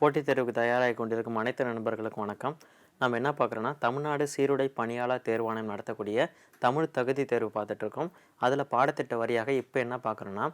போட்டித் தேர்வுக்கு தயாராகி கொண்டிருக்கும் அனைத்து நண்பர்களுக்கும் வணக்கம். நம்ம என்ன பார்க்குறோன்னா தமிழ்நாடு சீருடை பணியாளர் தேர்வாணையம் நடத்தக்கூடிய தமிழ் தகுதி தேர்வு பார்த்துட்ருக்கோம். அதில் பாடத்திட்ட வரியாக இப்போ என்ன பார்க்குறோன்னா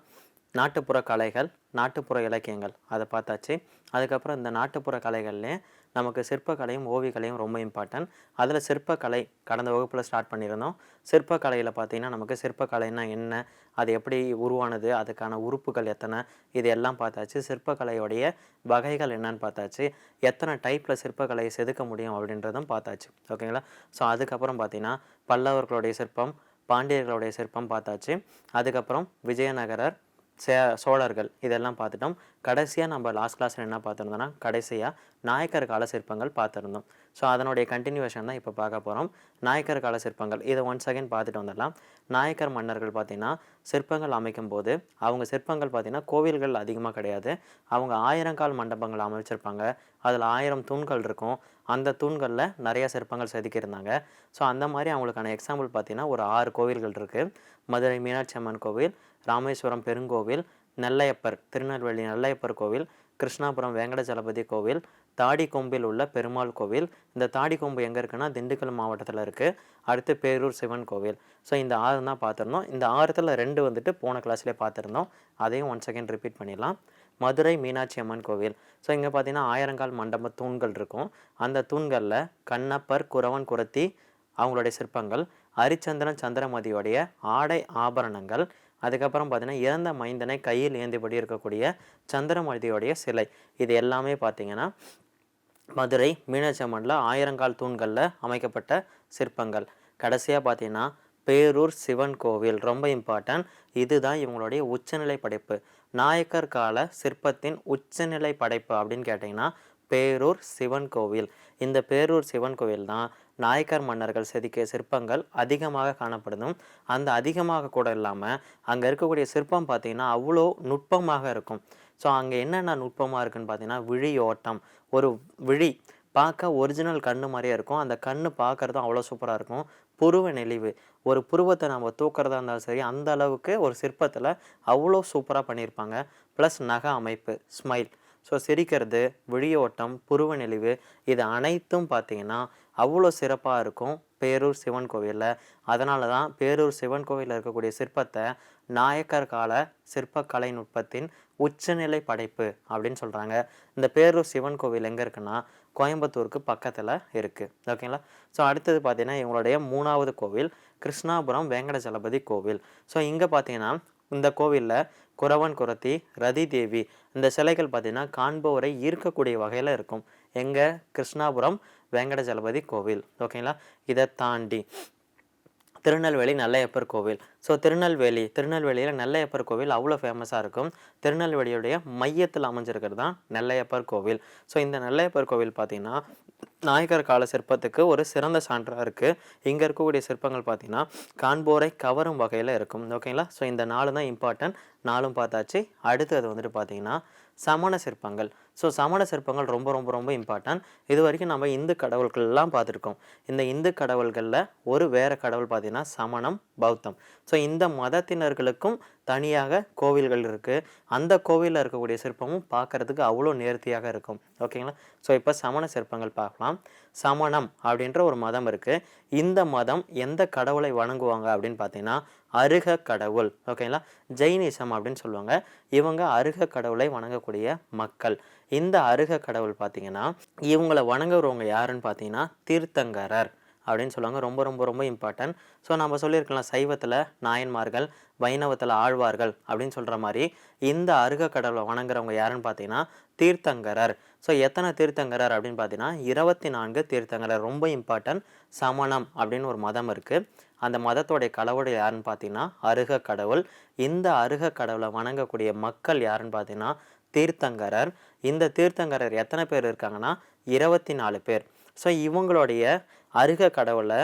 நாட்டுப்புற கலைகள் நாட்டுப்புற இலக்கியங்கள் அதை பார்த்தாச்சு. அதுக்கப்புறம் இந்த நாட்டுப்புற கலைகள்லேயே நமக்கு சிற்பக்கலையும் ஓவியக்கலையும் ரொம்ப இம்பார்ட்டன்ட் அதில் சிற்பக்கலை கடந்த வகுப்பில் ஸ்டார்ட் பண்ணியிருந்தோம். சிற்பக்கலையில் பார்த்தீங்கன்னா நமக்கு சிற்பக்கலைன்னா என்ன? அது எப்படி உருவானது? அதுக்கான உறுப்புகள் எத்தனை? இது எல்லாம் பார்த்தாச்சு. சிற்பக்கலையுடைய வகைகள் என்னன்னு பார்த்தாச்சு. எத்தனை டைப்பில் சிற்பக்கலையை செதுக்க முடியும் அப்படின்றதும் பார்த்தாச்சு. ஓகேங்களா ஸோ அதுக்கப்புறம் பார்த்தீங்கன்னா பல்லவர்களுடைய சிற்பம் பாண்டியர்களுடைய சிற்பம் பார்த்தாச்சு. அதுக்கப்புறம் விஜயநகரர் சே சோழர்கள் இதெல்லாம் பார்த்துட்டோம். கடைசியாக நம்ம லாஸ்ட் கிளாஸில் என்ன பார்த்துருந்தோம்னா கடைசியாக நாயக்கர் கால சிற்பங்கள் பார்த்துருந்தோம். ஸோ அதனுடைய கண்டினியூவேஷன் தான் இப்போ பார்க்க போகிறோம் நாயக்கர் கால சிற்பங்கள் இதை ஒன் செகண்ட் பார்த்துட்டு வந்துடலாம். நாயக்கர் மன்னர்கள் பார்த்திங்கன்னா சிற்பங்கள் அமைக்கும் போது அவங்க சிற்பங்கள் பார்த்திங்கன்னா கோவில்கள் அதிகமாக கிடையாது. அவங்க ஆயிரங்கால் மண்டபங்கள் அமைச்சிருப்பாங்க. அதில் ஆயிரம் தூண்கள் இருக்கும். அந்த தூண்களில் நிறைய சிற்பங்கள் செதுக்கியிருந்தாங்க. ஸோ அந்த மாதிரி அவங்களுக்கான எக்ஸாம்பிள் பார்த்தீங்கன்னா ஒரு ஆறு கோவில்கள் இருக்குது மதுரை மீனாட்சி அம்மன் கோவில் ராமேஸ்வரம் பெருங்கோவில் நெல்லையப்பர் திருநெல்வேலி நெல்லையப்பர் கோவில் கிருஷ்ணாபுரம் வேங்கடஜலபதி கோவில் தாடிக்கொம்பில் உள்ள பெருமாள் கோவில். இந்த தாடிக்கொம்பு எங்கே இருக்குன்னா திண்டுக்கல் மாவட்டத்தில் இருக்குது அடுத்து பேரூர் சிவன் கோவில். ஸோ இந்த ஆறு தான் பார்த்துருந்தோம். இந்த ஆறுத்தில் ரெண்டு வந்துட்டு போன கிளாஸ்லேயே பார்த்துருந்தோம். அதையும் ஒன் செகண்ட் ரிப்பீட் பண்ணிடலாம். மதுரை மீனாட்சி அம்மன் கோவில். ஸோ இங்கே பார்த்தீங்கன்னா ஆயிரங்கால் மண்டப தூண்கள் இருக்கும். அந்த தூண்களில் கண்ணப்பர் குறவன் குரத்தி அவங்களுடைய சிற்பங்கள் ஹரிச்சந்திரன் சந்திரமதியோடைய ஆடை ஆபரணங்கள் அதுக்கப்புறம் பார்த்தீங்கன்னா இறந்த மைந்தனை கையில் ஏந்திபடி இருக்கக்கூடிய சந்திரமதியோடைய சிலை. இது எல்லாமே பார்த்தீங்கன்னா மதுரை மீனாட்சி அம்மனில் ஆயிரங்கால் தூண்களில் அமைக்கப்பட்ட சிற்பங்கள். கடைசியாக பார்த்தீங்கன்னா பேரூர் சிவன் கோவில் ரொம்ப இம்பார்ட்டன்ட் இதுதான் இவங்களுடைய உச்சநிலை படைப்பு. நாயக்கர் கால சிற்பத்தின் உச்சநிலை படைப்பு அப்படின்னு கேட்டிங்கன்னா பேரூர் சிவன் கோவில். இந்த பேரூர் சிவன் கோவில் தான் நாயக்கர் மன்னர்கள் செதுக்கிய சிற்பங்கள் அதிகமாக காணப்படுதும். அந்த அதிகமாக கூட இல்லாமல் அங்கே இருக்கக்கூடிய சிற்பம் பார்த்திங்கன்னா அவ்வளோ நுட்பமாக இருக்கும். ஸோ அங்கே என்னென்ன நுட்பமாக இருக்குன்னு பார்த்தீங்கன்னா விழி ஓட்டம். ஒரு விழி பார்க்க ஒரிஜினல் கண்ணு மாதிரியே இருக்கும். அந்த கண்ணு பார்க்குறதும் அவ்வளோ சூப்பராக இருக்கும். புருவ நெளிவு. ஒரு புருவத்தை நம்ம தூக்கிறதா இருந்தாலும் சரி அந்த அளவுக்கு ஒரு சிற்பத்தில் அவ்வளோ சூப்பராக பண்ணியிருப்பாங்க ப்ளஸ் நகை அமைப்பு ஸ்மைல் ஸோ சிரிக்கிறது விழியோட்டம் புருவ நெளிவு இது அனைத்தும் பார்த்தீங்கன்னா அவ்வளோ சிறப்பாக இருக்கும் பேரூர் சிவன் கோவிலில். அதனால தான் பேரூர் சிவன் கோவிலில் இருக்கக்கூடிய சிற்பத்தை நாயக்கர் கால சிற்பக்கலை நுட்பத்தின் உச்சநிலை படைப்பு அப்படின்னு சொல்கிறாங்க இந்த பேரூர் சிவன் கோவில் எங்கே இருக்குன்னா கோயம்புத்தூருக்கு பக்கத்தில் இருக்குது ஓகேங்களா? ஸோ அடுத்தது பார்த்திங்கன்னா இவங்களுடைய மூணாவது கோவில் கிருஷ்ணாபுரம் வேங்கடஜலபதி கோவில். ஸோ இங்கே பார்த்தீங்கன்னா இந்த கோவிலில் குறவன் குரத்தி ரதி தேவி. இந்த சிலைகள் பார்த்தீங்கன்னா காண்பவரை ஈர்க்கக்கூடிய வகையில் இருக்கும். எங்கள் கிருஷ்ணாபுரம் வெங்கடஜலபதி கோவில். ஓகேங்களா? இதை தாண்டி திருநெல்வேலி நல்லையப்பர் கோவில். ஸோ திருநெல்வேலி திருநெல்வேலியில் நெல்லையப்பர் கோவில் அவ்வளோ ஃபேமஸாக இருக்கும். திருநெல்வேலியுடைய மையத்தில் அமைஞ்சிருக்கிறது தான் நெல்லையப்பர் கோவில். ஸோ இந்த நெல்லையப்பர் கோவில் பார்த்திங்கன்னா நாயக்கர் கால சிற்பத்துக்கு ஒரு சிறந்த சான்றாக இருக்குது இங்கே இருக்கக்கூடிய சிற்பங்கள் பார்த்திங்கன்னா காண்போரை கவரும் வகையில் இருக்கும். ஓகேங்களா ஸோ இந்த நாலு தான் இம்பார்ட்டன்ட் நாலும் பார்த்தாச்சு. அடுத்தது வந்துட்டு பார்த்திங்கன்னா சமண சிற்பங்கள். ஸோ சமண சிற்பங்கள் ரொம்ப ரொம்ப ரொம்ப இம்பார்ட்டன்ட் இது வரைக்கும் நம்ம இந்து கடவுள்கள்லாம் பார்த்துருக்கோம். இந்த இந்து கடவுள்களில் ஒரு வேறு கடவுள் பார்த்திங்கன்னா சமணம் பௌத்தம். ஸோ இந்த மதத்தினர்களுக்கும் தனியாக கோவில்கள் இருக்குது அந்த கோவிலில் இருக்கக்கூடிய சிற்பமும் பார்க்குறதுக்கு அவ்வளோ நேர்த்தியாக இருக்கும். ஓகேங்களா ஸோ இப்போ சமண சிற்பங்கள் பார்க்கலாம். சமணம் அப்படின்ற ஒரு மதம் இருக்குது இந்த மதம் எந்த கடவுளை வணங்குவாங்க அப்படின்னு பார்த்தீங்கன்னா அருக கடவுள் ஓகேங்களா? ஜெயினிசம் அப்படின்னு சொல்லுவாங்க. இவங்க அருக கடவுளை வணங்கக்கூடிய மக்கள். இந்த அருக கடவுள் பார்த்தீங்கன்னா இவங்களை வணங்குறவங்க யாருன்னு பார்த்தீங்கன்னா தீர்த்தங்கரர். அப்படின்னு சொல்லுவாங்க. ரொம்ப ரொம்ப ரொம்ப இம்பார்ட்டன்ட் ஸோ நம்ம சொல்லியிருக்கலாம் சைவத்தில் நாயன்மார்கள் வைணவத்தில் ஆழ்வார்கள் அப்படின்னு சொல்கிற மாதிரி இந்த அருக கடவுளை வணங்குறவங்க யாருன்னு பார்த்தீங்கன்னா தீர்த்தங்கரர். ஸோ எத்தனை தீர்த்தங்கரர் அப்படின்னு பார்த்தீங்கன்னா இருபத்தி நான்கு தீர்த்தங்கரர். ரொம்ப இம்பார்ட்டன்ட் சமணம் அப்படின்னு ஒரு மதம் இருக்குது அந்த மதத்தோடைய கடவுள் யாருன்னு பார்த்தீங்கன்னா அருக கடவுள். இந்த அருக கடவுளை வணங்கக்கூடிய மக்கள் யாருன்னு பார்த்தீங்கன்னா தீர்த்தங்கரர். இந்த தீர்த்தங்கரர் எத்தனை பேர் இருக்காங்கன்னா இருபத்தி நாலு பேர். ஸோ இவங்களுடைய அருக கடவுளை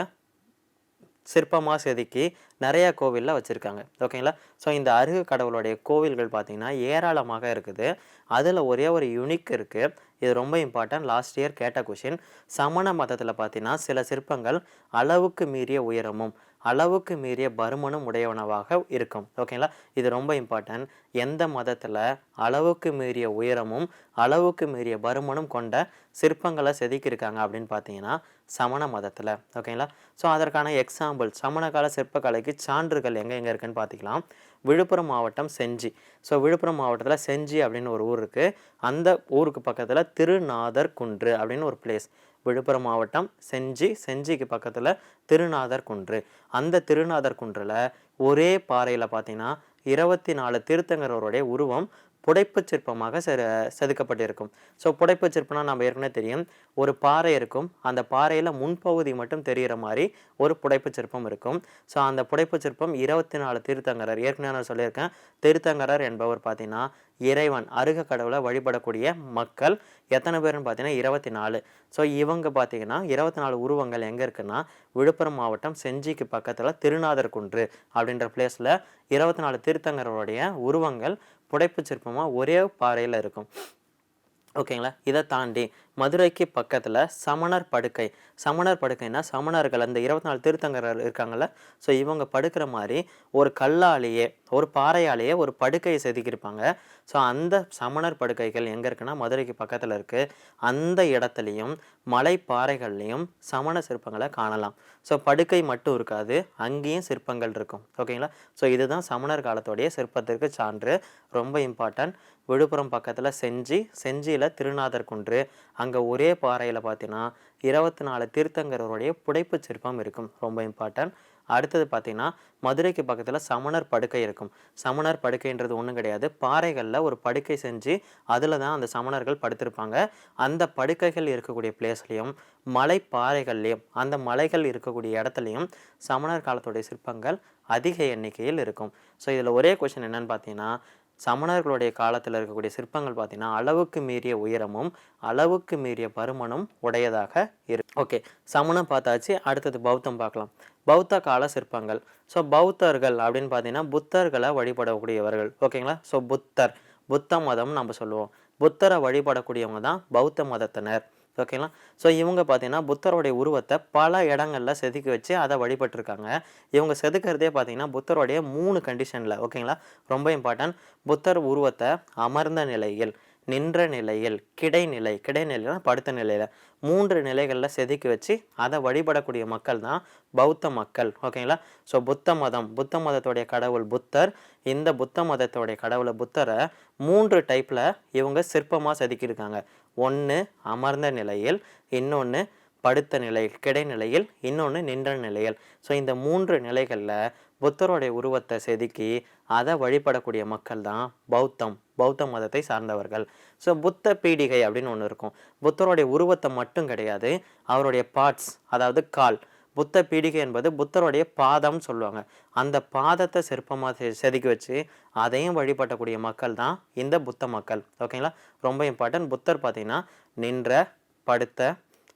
சிற்பமாக செதுக்கி நிறையா கோவிலில் வச்சுருக்காங்க. ஓகேங்களா? ஸோ இந்த அருகு கடவுளுடைய கோவில்கள் பார்த்திங்கன்னா ஏராளமாக இருக்குது. அதில் ஒரே ஒரு யூனிக் இருக்குது இது ரொம்ப இம்பார்ட்டன்ட் லாஸ்ட் இயர் கேட்ட கொஷின் சமண மதத்தில் பார்த்தீங்கன்னா சில சிற்பங்கள் அளவுக்கு மீறிய உயரமும் அளவுக்கு மீறிய பருமனும் உடையவனவாக இருக்கும். ஓகேங்களா இது ரொம்ப இம்பார்ட்டன்ட் எந்த மதத்தில் அளவுக்கு மீறிய உயரமும் அளவுக்கு மீறிய பருமனும் கொண்ட சிற்பங்களை செதுக்கியிருக்காங்க அப்படின்னு பார்த்தீங்கன்னா சமண மதத்தில். ஓகேங்களா ஸோ அதற்கான எக்ஸாம்பிள் சமணகால சிற்பக்கலைக்கு சான்றுகள் எங்கே எங்கே இருக்குன்னு பார்த்துக்கலாம். விழுப்புரம் மாவட்டம் செஞ்சி. ஸோ விழுப்புரம் மாவட்டத்தில் செஞ்சி அப்படின்னு ஒரு ஊர் இருக்குது அந்த ஊருக்கு பக்கத்தில் திருநாதர் குன்று அப்படின்னு ஒரு பிளேஸ் விழுப்புரம் மாவட்டம் செஞ்சி செஞ்சிக்கு பக்கத்தில் திருநாதர் குன்று. அந்த திருநாதர் குன்றில் ஒரே பாறையில் பார்த்தீங்கன்னா இருபத்தி நாலு தீர்த்தங்கரோருடைய உருவம் புடைப்பு சிற்பமாக செ செதுக்கப்பட்டிருக்கும். ஸோ புடைப்பு சிற்பம்னா நம்ம ஏற்கனவே தெரியும். ஒரு பாறை இருக்கும். அந்த பாறையில் முன்பகுதி மட்டும் தெரிகிற மாதிரி ஒரு புடைப்பு சிற்பம் இருக்கும். ஸோ அந்த புடைப்பு சிற்பம் இருபத்தி நாலு தீர்த்தங்கரர் ஏற்கனவே நான் சொல்லியிருக்கேன். தீர்த்தங்கரர் என்பவர் பார்த்தீங்கன்னா இறைவன் அருக கடவுளை வழிபடக்கூடிய மக்கள். எத்தனை பேர்னு பார்த்தீங்கன்னா இருபத்தி நாலு. ஸோ இவங்க பார்த்தீங்கன்னா இருபத்தி நாலு உருவங்கள் எங்கே இருக்குன்னா விழுப்புரம் மாவட்டம் செஞ்சிக்கு பக்கத்தில் திருநாதர் குன்று அப்படின்ற பிளேஸில் இருபத்தி நாலு தீர்த்தங்கரோடைய உருவங்கள் புடைப்பு சிற்பமாக ஒரே பாறையில் இருக்கும். ஓகேங்களா? இதை தாண்டி மதுரைக்கு பக்கத்தில் சமணர் படுக்கை. சமணர் படுக்கைன்னா சமணர்கள் அந்த இருபத்தி நாலு திருத்தங்கரர் இருக்காங்கள்ல ஸோ இவங்க படுக்கிற மாதிரி ஒரு கல்லாலேயே ஒரு பாறையாலேயே ஒரு படுக்கையை செதுக்கியிருப்பாங்க. ஸோ அந்த சமணர் படுக்கைகள் எங்கே இருக்குன்னா மதுரைக்கு பக்கத்தில் இருக்குது அந்த இடத்துலையும் மலை பாறைகள்லையும் சமண சிற்பங்களை காணலாம். ஸோ படுக்கை மட்டும் இருக்காது அங்கேயும் சிற்பங்கள் இருக்கும். ஓகேங்களா? ஸோ இதுதான் சமணர் காலத்தோடைய சிற்பத்திற்கு சான்று. ரொம்ப இம்பார்ட்டன்ட் விழுப்புரம் பக்கத்தில் செஞ்சி செஞ்சியில் திருநாதர் குன்று. அங்கே ஒரே பாறையில் பார்த்தீங்கன்னா இருபத்தி நாலு தீர்த்தங்கரோடைய புடைப்பு சிற்பம் இருக்கும். ரொம்ப இம்பார்ட்டன்ட் அடுத்தது பார்த்தீங்கன்னா மதுரைக்கு பக்கத்தில் சமணர் படுக்கை இருக்கும். சமணர் படுக்கைன்றது ஒன்றும் கிடையாது. பாறைகளில் ஒரு படுக்கை செஞ்சு அதில் தான் அந்த சமணர்கள் படுத்திருப்பாங்க. அந்த படுக்கைகள் இருக்கக்கூடிய பிளேஸ்லேயும் மலை பாறைகள்லேயும் அந்த மலைகள் இருக்கக்கூடிய இடத்துலையும் சமணர் காலத்துடைய சிற்பங்கள் அதிக எண்ணிக்கையில் இருக்கும். ஸோ இதில் ஒரே கொஷின் என்னென்னு பார்த்தீங்கன்னா சமணர்களுடைய காலத்தில் இருக்கக்கூடிய சிற்பங்கள் பார்த்தீங்கன்னா அளவுக்கு மீறிய உயரமும் அளவுக்கு மீறிய பருமனும் உடையதாக இருக்கு ஓகே சமணம் பார்த்தாச்சு. அடுத்தது பௌத்தம் பார்க்கலாம். பௌத்த கால சிற்பங்கள். ஸோ பௌத்தர்கள் அப்படின்னு பார்த்தீங்கன்னா புத்தர்களை வழிபடக்கூடியவர்கள். ஓகேங்களா? ஸோ புத்தர். புத்த மதம் நம்ம சொல்லுவோம். புத்தரை வழிபடக்கூடியவங்க தான் பௌத்த மதத்தினர். ஓகேங்களா ஸோ இவங்க பார்த்தீங்கன்னா புத்தருடைய உருவத்தை பல இடங்களில் செதுக்கி வச்சு அதை வழிபட்டிருக்காங்க. இவங்க செதுக்கிறதே பார்த்தீங்கன்னா புத்தருடைய மூணு கண்டிஷனில் ஓகேங்களா ரொம்ப இம்பார்ட்டன்ட் புத்தர் உருவத்தை அமர்ந்த நிலையில் நின்ற நிலையில் கிடைநிலை கிடைநிலைனா படுத்த நிலையில் மூன்று நிலைகளில் செதுக்கி வச்சு அதை வழிபடக்கூடிய மக்கள் தான் பௌத்த மக்கள் ஓகேங்களா ஸோ புத்த மதம் புத்த மதத்துடைய கடவுள் புத்தர். இந்த புத்த மதத்துடைய கடவுளை புத்தரை மூன்று டைப்பில் இவங்க சிற்பமாக செதுக்கியிருக்காங்க. ஒன்று அமர்ந்த நிலையில் இன்னொன்று படுத்த நிலையில் கிடைநிலையில் இன்னொன்று நின்ற நிலையில். ஸோ இந்த மூன்று நிலைகளில் புத்தருடைய உருவத்தை செதுக்கி அதை வழிபடக்கூடிய மக்கள் தான் பௌத்தம் பௌத்த மதத்தை சார்ந்தவர்கள். ஸோ புத்த பீடிகை அப்படின்னு ஒன்று இருக்கும். புத்தருடைய உருவத்தை மட்டும் கிடையாது அவருடைய பார்ட்ஸ் அதாவது கால் புத்த பீடிகை என்பது புத்தருடைய பாதம் சொல்லுவாங்க. அந்த பாதத்தை சிற்பமாக செதுக்கி வச்சு அதையும் வழிபட்டக்கூடிய மக்கள் தான் இந்த புத்த மக்கள். ஓகேங்களா ரொம்ப இம்பார்ட்டன்ட் புத்தர் பார்த்தீங்கன்னா நின்ற படுத்த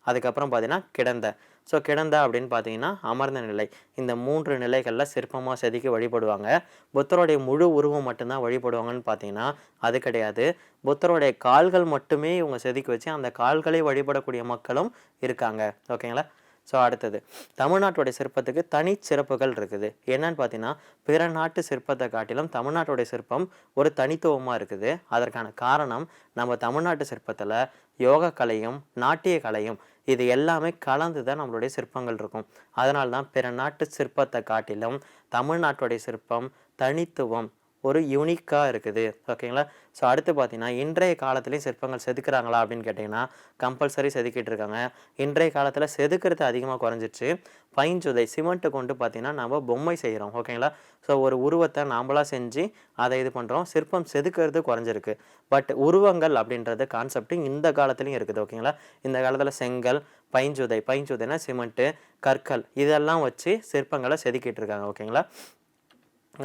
அதுக்கப்புறம் பார்த்தீங்கன்னா கிடந்த. ஸோ கிடந்த அப்படின்னு பார்த்தீங்கன்னா அமர்ந்த நிலை. இந்த மூன்று நிலைகளில் சிற்பமாக செதுக்கி வழிபடுவாங்க. புத்தருடைய முழு உருவம் மட்டும்தான் வழிபடுவாங்கன்னு பார்த்தீங்கன்னா அது கிடையாது. புத்தருடைய கால்கள் மட்டுமே இவங்க செதுக்கி வச்சு அந்த கால்களை வழிபடக்கூடிய மக்களும் இருக்காங்க. ஓகேங்களா ஸோ அடுத்தது தமிழ்நாட்டுடைய சிற்பத்துக்கு தனி சிறப்புகள் இருக்குது. என்னன்னு பார்த்தீங்கன்னா பிற நாட்டு சிற்பத்தை காட்டிலும் தமிழ்நாட்டுடைய சிற்பம் ஒரு தனித்துவமாக இருக்குது. அதற்கான காரணம் நம்ம தமிழ்நாட்டு சிற்பத்தில் யோக கலையும் நாட்டிய கலையும் இது எல்லாமே கலந்து தான் நம்மளுடைய சிற்பங்கள் இருக்கும். அதனால தான் பிற நாட்டு சிற்பத்தை காட்டிலும் தமிழ்நாட்டுடைய சிற்பம் தனித்துவம் ஒரு யூனிக்காக இருக்குது. ஓகேங்களா ஸோ அடுத்து பார்த்தீங்கன்னா இன்றைய காலத்துலேயும் சிற்பங்கள் செதுக்குறாங்களா அப்படின்னு கேட்டிங்கன்னா கம்பல்சரி செதுக்கிட்டு இருக்காங்க. இன்றைய காலத்தில் செதுக்கிறது அதிகமாக குறைஞ்சிச்சு பைஞ்சுதை சிமெண்ட்டு கொண்டு பார்த்தீங்கன்னா நம்ம பொம்மை செய்கிறோம் ஓகேங்களா ஸோ ஒரு உருவத்தை நாம்பளாக செஞ்சு அதை இது பண்ணுறோம் சிற்பம் செதுக்கிறது குறைஞ்சிருக்கு. பட் உருவங்கள் அப்படின்றது கான்செப்ட் இந்த காலத்துலேயும் இருக்குது. ஓகேங்களா இந்த காலத்தில் செங்கல் பைஞ்சுதை பைஞ்சுதைனா சிமெண்ட்டு கற்கள் இதெல்லாம் வச்சு சிற்பங்களை செதுக்கிட்டு இருக்காங்க. ஓகேங்களா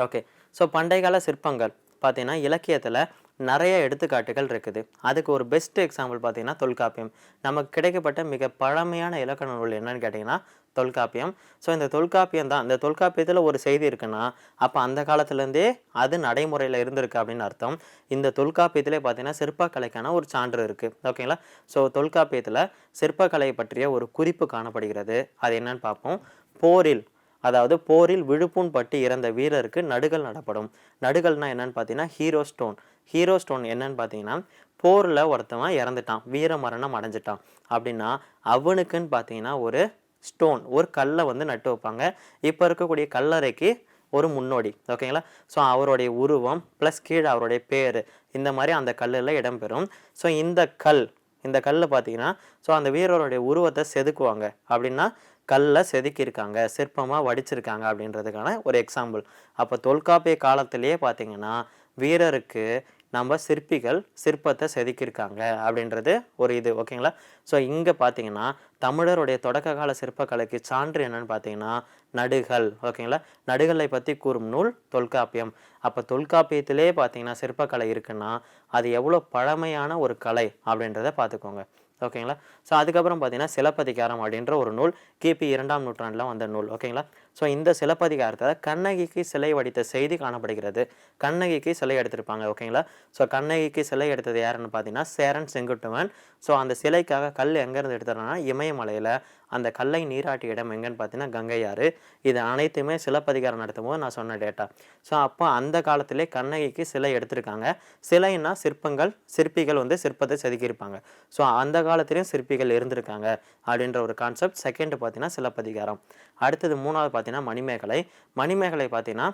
ஓகே ஸோ பண்டைய கால சிற்பங்கள் பார்த்தீங்கன்னா இலக்கியத்தில் நிறைய எடுத்துக்காட்டுகள் இருக்குது. அதுக்கு ஒரு பெஸ்ட் எக்ஸாம்பிள் பார்த்தீங்கன்னா தொல்காப்பியம். நமக்கு கிடைக்கப்பட்ட மிக பழமையான இலக்கண நூல் என்னன்னு கேட்டிங்கன்னா தொல்காப்பியம். ஸோ இந்த தொல்காப்பியம் தான். இந்த தொல்காப்பியத்தில் ஒரு செய்தி இருக்குன்னா அப்போ அந்த காலத்துலேருந்தே அது நடைமுறையில் இருந்திருக்கு அப்படின்னு அர்த்தம். இந்த தொல்காப்பியத்திலே பார்த்தீங்கன்னா சிற்பக்கலைக்கான ஒரு சான்று இருக்குது ஓகேங்களா ஸோ தொல்காப்பியத்தில் சிற்பக்கலை பற்றிய ஒரு குறிப்பு காணப்படுகிறது. அது என்னன்னு பார்ப்போம். போரில் அதாவது போரில் விழுப்புண் பட்டு இறந்த வீரருக்கு நடுகள் நடப்படும். நடுகல்னா என்னன்னு பார்த்தீங்கன்னா ஹீரோ ஸ்டோன் ஹீரோ ஸ்டோன் என்னன்னு பார்த்தீங்கன்னா போரில் ஒருத்தவன் இறந்துட்டான். வீர மரணம் அடைஞ்சிட்டான். அப்படின்னா அவனுக்குன்னு பார்த்தீங்கன்னா ஒரு ஸ்டோன் ஒரு கல்லை வந்து நட்டு வைப்பாங்க. இப்போ இருக்கக்கூடிய கல்லறைக்கு ஒரு முன்னோடி ஓகேங்களா ஸோ அவருடைய உருவம் ப்ளஸ் கீழே அவருடைய பேர். இந்த மாதிரி அந்த கல்லில் இடம்பெறும். ஸோ இந்த கல் இந்த கல்லில் பார்த்தீங்கன்னா ஸோ அந்த வீரருடைய உருவத்தை செதுக்குவாங்க. அப்படின்னா கல்லை செதுக்கியிருக்காங்க சிற்பமாக வடிச்சிருக்காங்க அப்படின்றதுக்கான ஒரு எக்ஸாம்பிள் அப்போ தொல்காப்பிய காலத்திலேயே பார்த்தீங்கன்னா வீரருக்கு நம்ம சிற்பிகள் சிற்பத்தை செதுக்கியிருக்காங்க அப்படின்றது ஒரு இது ஓகேங்களா ஸோ இங்கே பார்த்தீங்கன்னா தமிழருடைய தொடக்க கால சிற்பக்கலைக்கு சான்று என்னன்னு பார்த்தீங்கன்னா நடுகள் ஓகேங்களா நடுகளை பற்றி கூறும் நூல் தொல்காப்பியம். அப்போ தொல்காப்பியத்திலே பார்த்தீங்கன்னா சிற்பக்கலை இருக்குன்னா அது எவ்வளோ பழமையான ஒரு கலை அப்படின்றத பார்த்துக்கோங்க ஓகேங்களா? ஸோ அதுக்கப்புறம் பார்த்தீங்கன்னா சிலப்பதிகாரம் அப்படின்ற ஒரு நூல் கிபி இரண்டாம் நூற்றாண்டில் வந்த நூல். ஓகேங்களா? ஸோ இந்த சிலப்பதிகாரத்தில் கண்ணகிக்கு சிலை வடித்த செய்தி காணப்படுகிறது. கண்ணகிக்கு சிலை எடுத்திருப்பாங்க ஓகேங்களா ஸோ கண்ணகிக்கு சிலை எடுத்தது யாருன்னு பார்த்தீங்கன்னா சேரன் செங்குட்டுவன் ஸோ அந்த சிலைக்காக கல் எங்கேருந்து எடுத்துறாங்கன்னா இமயமலையில் அந்த கல்லை நீராட்டி இடம் எங்கன்னு பார்த்தீங்கன்னா கங்கையாறு இது அனைத்துமே சிலப்பதிகாரம் நடத்தும் போது நான் சொன்ன டேட்டா ஸோ அப்போ அந்த காலத்திலே கண்ணகிக்கு சிலை எடுத்திருக்காங்க. சிலைன்னா சிற்பங்கள் சிற்பிகள் வந்து சிற்பத்தை செதுக்கியிருப்பாங்க. ஸோ அந்த காலத்திலையும் சிற்பிகள் இருந்திருக்காங்க அப்படின்ற ஒரு கான்செப்ட் செகண்ட் பார்த்தீங்கன்னா சிலப்பதிகாரம். அடுத்தது மூணாவது பார்த்தீங்கன்னா மணிமேகலை. மணிமேகலை பார்த்தீங்கன்னா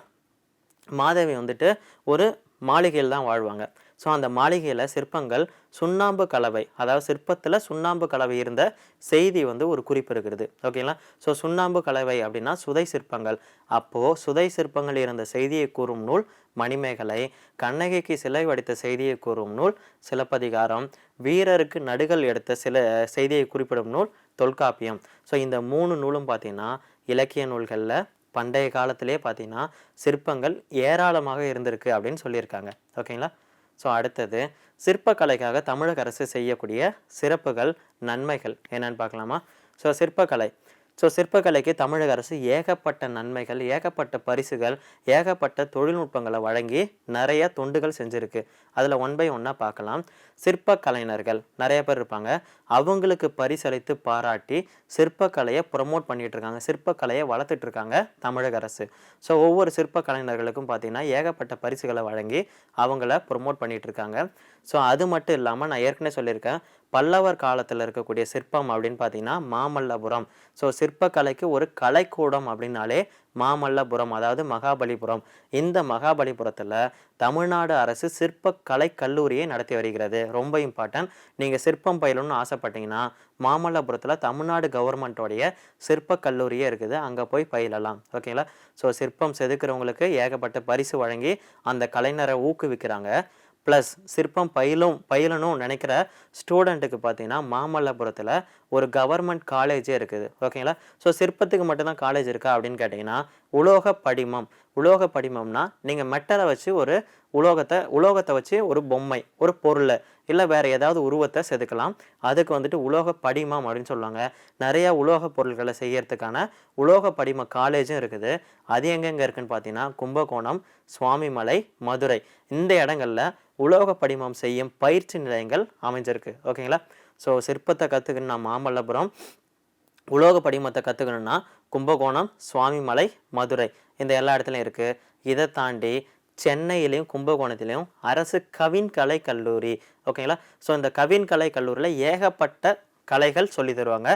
மாதவி வந்துட்டு ஒரு மாளிகையில் தான் வாழ்வாங்க. ஸோ அந்த மாளிகையில் சிற்பங்கள் சுண்ணாம்பு கலவை அதாவது சிற்பத்தில் சுண்ணாம்பு கலவை இருந்த செய்தி வந்து ஒரு குறிப்பு இருக்கிறது. ஓகேங்களா ஸோ சுண்ணாம்பு கலவை அப்படின்னா சுதை சிற்பங்கள். அப்போது சுதை சிற்பங்கள் இருந்த செய்தியை கூறும் நூல் மணிமேகலை. கண்ணகிக்கு சிலை வடித்த செய்தியை கூறும் நூல் சிலப்பதிகாரம். வீரருக்கு நடுகள் எடுத்த சில செய்தியை குறிப்பிடும் நூல் தொல்காப்பியம். ஸோ இந்த மூணு நூலும் பார்த்தீங்கன்னா இலக்கிய நூல்களில் பண்டைய காலத்திலே பார்த்தீங்கன்னா சிற்பங்கள் ஏராளமாக இருந்திருக்கு அப்படின்னு சொல்லியிருக்காங்க. ஓகேங்களா? ஸோ அடுத்தது சிற்பக்கலைக்காக தமிழக அரசு செய்யக்கூடிய சிறப்புகள் நன்மைகள் என்னன்னு பார்க்கலாமா? ஸோ சிற்பக்கலை. ஸோ சிற்பக்கலைக்கு தமிழக அரசு ஏகப்பட்ட நன்மைகள் ஏகப்பட்ட பரிசுகள் ஏகப்பட்ட தொழில்நுட்பங்களை வழங்கி நிறைய தொண்டுகள் செஞ்சுருக்கு. அதில் ஒன் பை ஒன்னாக பார்க்கலாம். சிற்ப கலைஞர்கள் நிறைய பேர் இருப்பாங்க. அவங்களுக்கு பரிசளித்து பாராட்டி சிற்பக்கலையை ப்ரொமோட் பண்ணிகிட்டு இருக்காங்க. சிற்பக்கலையை வளர்த்துட்டு இருக்காங்க தமிழக அரசு. ஸோ ஒவ்வொரு சிற்ப கலைஞர்களுக்கும் பார்த்திங்கன்னா ஏகப்பட்ட பரிசுகளை வழங்கி அவங்கள ப்ரொமோட் பண்ணிகிட்ருக்காங்க இருக்காங்க. ஸோ அது மட்டும் இல்லாமல் நான் ஏற்கனவே சொல்லியிருக்கேன். பல்லவர் காலத்தில் இருக்கக்கூடிய சிற்பம் அப்படின்னு பார்த்தீங்கன்னா மாமல்லபுரம். ஸோ சிற்பக்கலைக்கு ஒரு கலைக்கூடம் அப்படின்னாலே மாமல்லபுரம் அதாவது மகாபலிபுரம். இந்த மகாபலிபுரத்தில் தமிழ்நாடு அரசு சிற்பக்கலை கல்லூரியை நடத்தி வருகிறது. ரொம்ப இம்பார்ட்டன்ட் நீங்கள் சிற்பம் பயிலணும்னு ஆசைப்பட்டீங்கன்னா மாமல்லபுரத்தில் தமிழ்நாடு கவர்மெண்ட்டோடைய சிற்ப கல்லூரியே இருக்குது. அங்கே போய் பயிலலாம். ஓகேங்களா ஸோ சிற்பம் செதுக்கிறவங்களுக்கு ஏகப்பட்ட பரிசு வழங்கி அந்த கலைஞரை ஊக்குவிக்கிறாங்க. ப்ளஸ் சிற்பம் பயிலும் பயிலணும் நினைக்கிற ஸ்டூடெண்ட்டுக்கு பார்த்தீங்கன்னா மாமல்லபுரத்தில் ஒரு கவர்மெண்ட் காலேஜே இருக்குது. ஓகேங்களா ஸோ சிற்பத்துக்கு மட்டும்தான் காலேஜ் இருக்கா அப்படின்னு கேட்டிங்கன்னா உலோக படிமம். உலோக படிமம்னா நீங்கள் மெட்டலை வச்சு ஒரு உலோகத்தை உலோகத்தை வச்சு ஒரு பொம்மை ஒரு பொருளை இல்லை வேறு ஏதாவது உருவத்தை செதுக்கலாம். அதுக்கு வந்துட்டு உலோக படிமம் அப்படின்னு சொல்லுவாங்க. நிறையா உலோக பொருட்களை செய்யறதுக்கான உலோக படிம காலேஜும் இருக்குது. அது எங்கெங்கே இருக்குன்னு பார்த்தீங்கன்னா கும்பகோணம் சுவாமிமலை மதுரை. இந்த இடங்கள்ல உலோக படிமம் செய்யும் பயிற்சி நிலையங்கள் அமைஞ்சிருக்கு. ஓகேங்களா ஸோ சிற்பத்தை கற்றுக்கணும்னா மாமல்லபுரம் உலோக படிமத்தை கற்றுக்கணும்னா கும்பகோணம் சுவாமிமலை மதுரை. இந்த எல்லா இடத்துலையும் இருக்குது இதை தாண்டி சென்னையிலையும் கும்பகோணத்திலையும் அரசு கவின் கலை கல்லூரி. ஓகேங்களா ஸோ இந்த கவின் கலை கல்லூரியில் ஏகப்பட்ட கலைகள் சொல்லி தருவாங்க.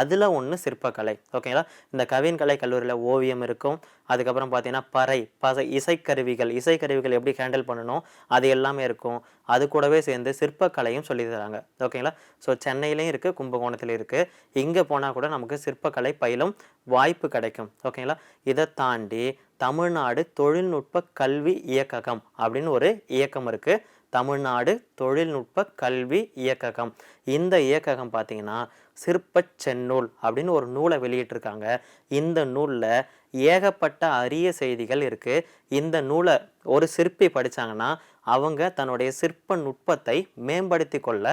அதில் ஒன்று சிற்பக்கலை. ஓகேங்களா இந்த கவின் கலை கல்லூரியில் ஓவியம் இருக்கும். அதுக்கப்புறம் பார்த்தீங்கன்னா பறை பச இசைக்கருவிகள் இசைக்கருவிகள் எப்படி ஹேண்டில் பண்ணணும் அது எல்லாமே இருக்கும். அது கூடவே சேர்ந்து சிற்பக்கலையும் சொல்லி தராங்க. ஓகேங்களா ஸோ சென்னையிலையும் இருக்குது கும்பகோணத்துலையும் இருக்குது இங்கே போனால் கூட நமக்கு சிற்பக்கலை பயிலும் வாய்ப்பு கிடைக்கும். ஓகேங்களா இதை தாண்டி தமிழ்நாடு தொழில்நுட்ப கல்வி இயக்ககம் அப்படின்னு ஒரு இயக்கம் இருக்குது தமிழ்நாடு தொழில்நுட்ப கல்வி இயக்ககம். இந்த இயக்ககம் பார்த்தீங்கன்னா சிற்பச் செந்நூல் அப்படின்னு ஒரு நூலை வெளியிட்டிருக்காங்க. இந்த நூலில் ஏகப்பட்ட அரிய செய்திகள் இருக்குது இந்த நூலை ஒரு சிற்பி படித்தாங்கன்னா அவங்க தன்னுடைய சிற்ப நுட்பத்தை மேம்படுத்தி கொள்ள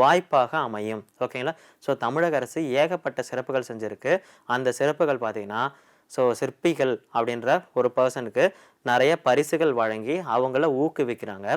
வாய்ப்பாக அமையும். ஓகேங்களா ஸோ தமிழக அரசு ஏகப்பட்ட சிறப்புகள் செஞ்சுருக்கு. அந்த சிறப்புகள் பார்த்தீங்கன்னா ஸோ சிற்பிகள் அப்படின்ற ஒரு பர்சனுக்கு நிறைய பரிசுகள் வழங்கி அவங்கள ஊக்குவிக்கிறாங்க.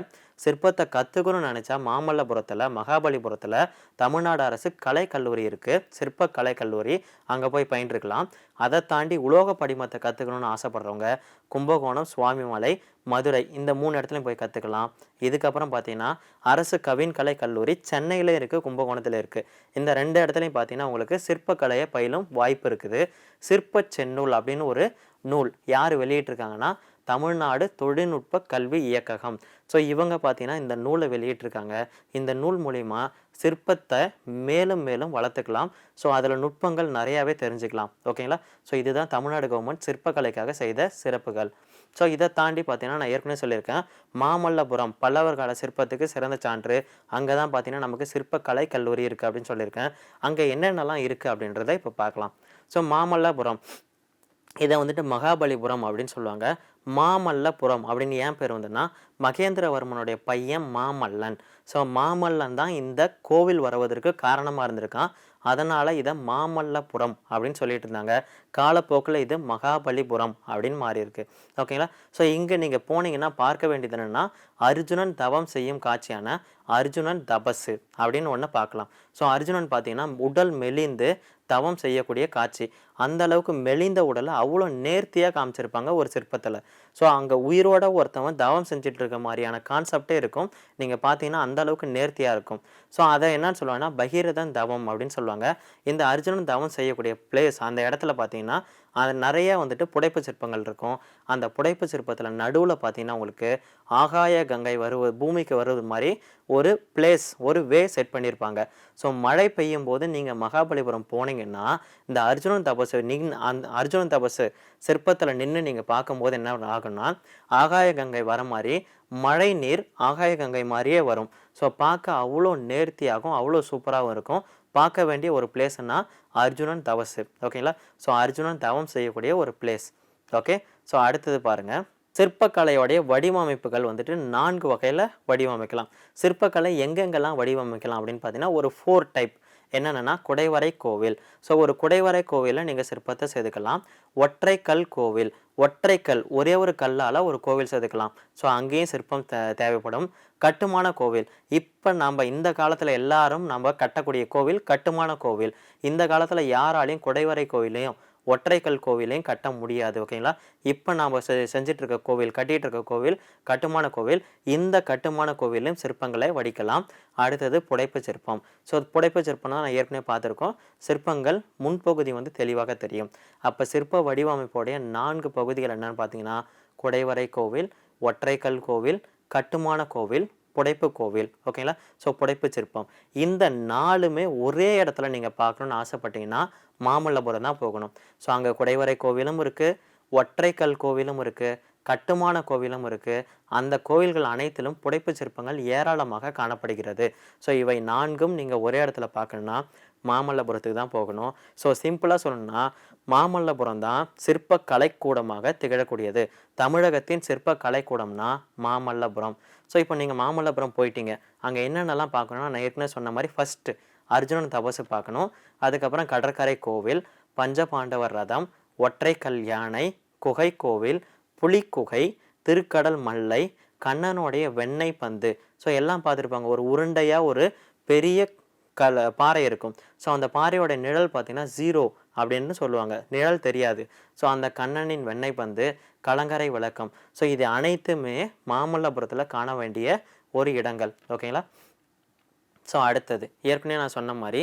சிற்பத்தை கற்றுக்கணும்னு நினச்சா மாமல்லபுரத்தில் மகாபலிபுரத்தில் தமிழ்நாடு அரசு கலை கல்லூரி இருக்குது சிற்ப கலை கல்லூரி அங்கே போய் பயின்றுக்கலாம். அதை தாண்டி உலோக படிமத்தை கற்றுக்கணும்னு ஆசைப்படுறவங்க கும்பகோணம் சுவாமிமலை மதுரை இந்த மூணு இடத்துலையும் போய் கற்றுக்கலாம் இதுக்கப்புறம் பார்த்தீங்கன்னா அரசு கவின் கலை கல்லூரி சென்னையில் இருக்குது கும்பகோணத்தில் இருக்குது இந்த ரெண்டு இடத்துலையும் பார்த்தீங்கன்னா உங்களுக்கு சிற்பக்கலையை பயிலும் வாய்ப்பு இருக்குது. சிற்ப செந்நூல் அப்படின்னு ஒரு நூல் யார் வெளியிட்டிருக்காங்கன்னா தமிழ்நாடு தொழில்நுட்ப கல்வி இயக்ககம். ஸோ இவங்க பார்த்தீங்கன்னா இந்த நூலை வெளியிட்டிருக்காங்க. இந்த நூல் மூலிமா சிற்பத்தை மேலும் மேலும் வளர்த்துக்கலாம். ஸோ அதில் நுட்பங்கள் நிறையாவே தெரிஞ்சுக்கலாம். ஓகேங்களா ஸோ இதுதான் தமிழ்நாடு கவர்மெண்ட் சிற்பக்கலைக்காக செய்த சிறப்புகள். ஸோ இதை தாண்டி பார்த்தீங்கன்னா நான் ஏற்கனவே சொல்லியிருக்கேன். மாமல்லபுரம் பல்லவர் கால சிற்பத்துக்கு சிறந்த சான்று. அங்கே தான் பார்த்தீங்கன்னா நமக்கு சிற்பக்கலை கல்லூரி இருக்குது அப்படின்னு சொல்லியிருக்கேன். அங்கே என்னென்னலாம் இருக்குது அப்படின்றத இப்போ பார்க்கலாம். ஸோ மாமல்லபுரம். இதை வந்துட்டு மகாபலிபுரம் அப்படின்னு சொல்லுவாங்க. மாமல்லபுரம் அப்படின்னு ஏன் பேர் வந்துன்னா மகேந்திரவர்மனுடைய பையன் மாமல்லன். ஸோ மாமல்லன் தான் இந்த கோவில் வருவதற்கு காரணமாக இருந்திருக்கான். அதனால் இதை மாமல்லபுரம் அப்படின்னு சொல்லிட்டு இருந்தாங்க. காலப்போக்கில் இது மகாபலிபுரம் அப்படின்னு மாறி இருக்கு ஓகேங்களா ஸோ இங்கே நீங்கள் போனீங்கன்னா பார்க்க வேண்டியது என்னென்னா அர்ஜுனன் தவம் செய்யும் காட்சியான அர்ஜுனன் தபஸு அப்படின்னு ஒன்று பார்க்கலாம். ஸோ அர்ஜுனன் பார்த்தீங்கன்னா உடல் மெலிந்து தவம் செய்யக்கூடிய காட்சி. அந்த அளவுக்கு மெலிந்த உடலை அவ்வளோ நேர்த்தியாக காமிச்சிருப்பாங்க ஒரு சிற்பத்தில். ஸோ அங்கே உயிரோட ஒருத்தவன் தவம் செஞ்சுட்டு இருக்க மாதிரியான கான்செப்டே இருக்கும். நீங்கள் பார்த்தீங்கன்னா அந்த அளவுக்கு நேர்த்தியாக இருக்கும். ஸோ அதை என்னன்னு சொல்லுவாங்கன்னா பகீரதன் தவம் அப்படின்னு சொல்லுவாங்க. இந்த அர்ஜுனன் தவம் செய்யக்கூடிய பிளேஸ் அந்த இடத்துல பார்த்தீங்கன்னா அது நிறைய வந்துட்டு புடைப்பு சிற்பங்கள் இருக்கும். அந்த புடைப்பு சிற்பத்தில் நடுவில் பார்த்தீங்கன்னா உங்களுக்கு ஆகாய கங்கை வருவது பூமிக்கு வருவது மாதிரி ஒரு பிளேஸ் ஒரு வே செட் பண்ணியிருப்பாங்க ஸோ மழை பெய்யும் போது நீங்கள் மகாபலிபுரம் போனீங்கன்னா இந்த அர்ஜுனன் தபசு நின் அந்த அர்ஜுனன் தபசு சிற்பத்தில் நின்று நீங்கள் பார்க்கும்போது என்ன ஆகும்னா ஆகாய கங்கை வர மாதிரி மழை நீர் ஆகாய கங்கை மாதிரியே வரும். ஸோ பார்க்க அவ்வளோ நேர்த்தியாகவும் அவ்வளோ சூப்பராகவும் இருக்கும். பார்க்க வேண்டிய ஒரு பிளேஸ்னா அர்ஜுனன் தவசு. ஓகேங்களா ஸோ அர்ஜுனன் தவம் செய்யக்கூடிய ஒரு பிளேஸ் ஓகே ஸோ அடுத்தது பாருங்கள் சிற்பக்கலையோடைய வடிவமைப்புகள் வந்துட்டு நான்கு வகையில் வடிவமைக்கலாம். சிற்பக்கலை எங்கெங்கெல்லாம் வடிவமைக்கலாம் அப்படின்னு பார்த்தீங்கன்னா ஒரு ஃபோர் டைப் என்னென்னா குடைவரை கோவில். ஸோ ஒரு குடைவரை கோவிலில் நீங்கள் சிற்பத்தை செதுக்கலாம். ஒற்றை கல் கோவில். ஒற்றை கல் ஒரே ஒரு கல்லால் ஒரு கோவில் செதுக்கலாம். ஸோ அங்கேயும் சிற்பம் தே தேவைப்படும். கட்டுமான கோவில். இப்போ நம்ம இந்த காலத்தில் எல்லாரும் நம்ம கட்டக்கூடிய கோவில் கட்டுமான கோவில். இந்த காலத்தில் யாராலையும் குடைவரை கோவிலையும் ஒற்றைக்கல் கோவிலையும் கட்ட முடியாது ஓகேங்களா? இப்போ நாம் செ செஞ்சிட்டு இருக்க கோவில் கட்டிகிட்டு இருக்க கோவில் கட்டுமான கோவில் இந்த கட்டுமான கோவிலையும் சிற்பங்களை வடிக்கலாம். அடுத்தது புடைப்பு சிற்பம். ஸோ புடைப்பு சிற்பம் தான் நான் ஏற்கனவே பார்த்துருக்கோம். சிற்பங்கள் முன்பகுதி வந்து தெளிவாக தெரியும். அப்போ சிற்ப வடிவமைப்புடைய நான்கு பகுதிகள் என்னன்னு பார்த்தீங்கன்னா குடைவரை கோவில் ஒற்றைக்கல் கோவில் கட்டுமான கோவில் புடைப்பு கோவில் ஓகேங்களா ஸோ புடைப்பு சிற்பம். இந்த நாலுமே ஒரே இடத்துல நீங்கள் பார்க்கணுன்னு ஆசைப்பட்டீங்கன்னா மாமல்லபுரம் தான் போகணும். ஸோ அங்கே குடைவரை கோவிலும் இருக்குது ஒற்றைக்கல் கோவிலும் இருக்குது கட்டுமான கோவிலும் இருக்குது அந்த கோவில்கள் அனைத்திலும் புடைப்பு சிற்பங்கள் ஏராளமாக காணப்படுகிறது. ஸோ இவை நான்கும் நீங்கள் ஒரே இடத்துல பார்க்கணுன்னா மாமல்லபுரத்துக்கு தான் போகணும். ஸோ சிம்பிளாக சொல்லணும்னா மாமல்லபுரம் தான் சிற்ப கலைக்கூடமாக திகழக்கூடியது. தமிழகத்தின் சிற்ப கலைக்கூடம்னா மாமல்லபுரம். ஸோ இப்போ நீங்கள் மாமல்லபுரம் போயிட்டீங்க. அங்கே என்னென்னலாம் பார்க்கணும்னா நான் ஏற்கனவே சொன்ன மாதிரி ஃபஸ்ட்டு அர்ஜுனன் தபசு பார்க்கணும். அதுக்கப்புறம் கடற்கரை கோவில் பஞ்சபாண்டவர் ரதம் ஒற்றை யானை குகை கோவில் புலிக்குகை திருக்கடல் மல்லை கண்ணனுடைய வெண்ணெய் பந்து. ஸோ எல்லாம் பார்த்துருப்பாங்க. ஒரு உருண்டையாக ஒரு பெரிய கல பாறை இருக்கும். ஸோ அந்த பாறையோட நிழல் பார்த்திங்கன்னா ஜீரோ அப்படின்னு சொல்லுவாங்க. நிழல் தெரியாது. ஸோ அந்த கண்ணனின் வெண்ணெய் பந்து கலங்கரை விளக்கம். ஸோ இது அனைத்துமே மாமல்லபுரத்தில் காண வேண்டிய ஒரு இடங்கள். ஓகேங்களா ஸோ அடுத்தது. ஏற்கனவே நான் சொன்ன மாதிரி